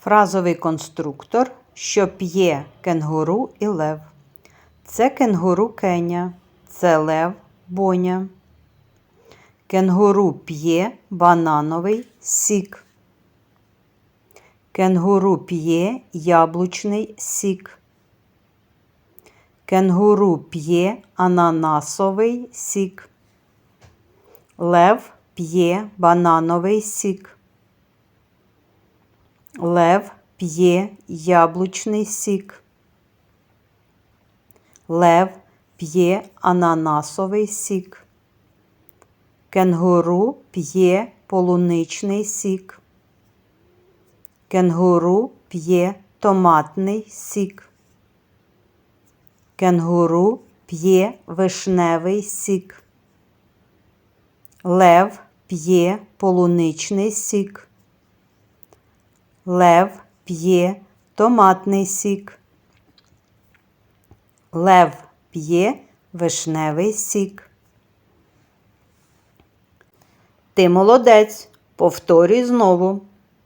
Фразовий конструктор, що п'є кенгуру і лев. Це кенгуру Кеня, це лев Боня. Кенгуру п'є банановий сік. Кенгуру п'є яблучний сік. Кенгуру п'є ананасовий сік. Лев п'є банановий сік. Лев п'є яблучний сік. Лев п'є ананасовий сік. Кенгуру п'є полуничний сік. Кенгуру п'є томатний сік. Кенгуру п'є вишневий сік. Лев п'є полуничний сік. Лев п'є томатний сік. Лев п'є вишневий сік. Ти молодець. Повторюй знову.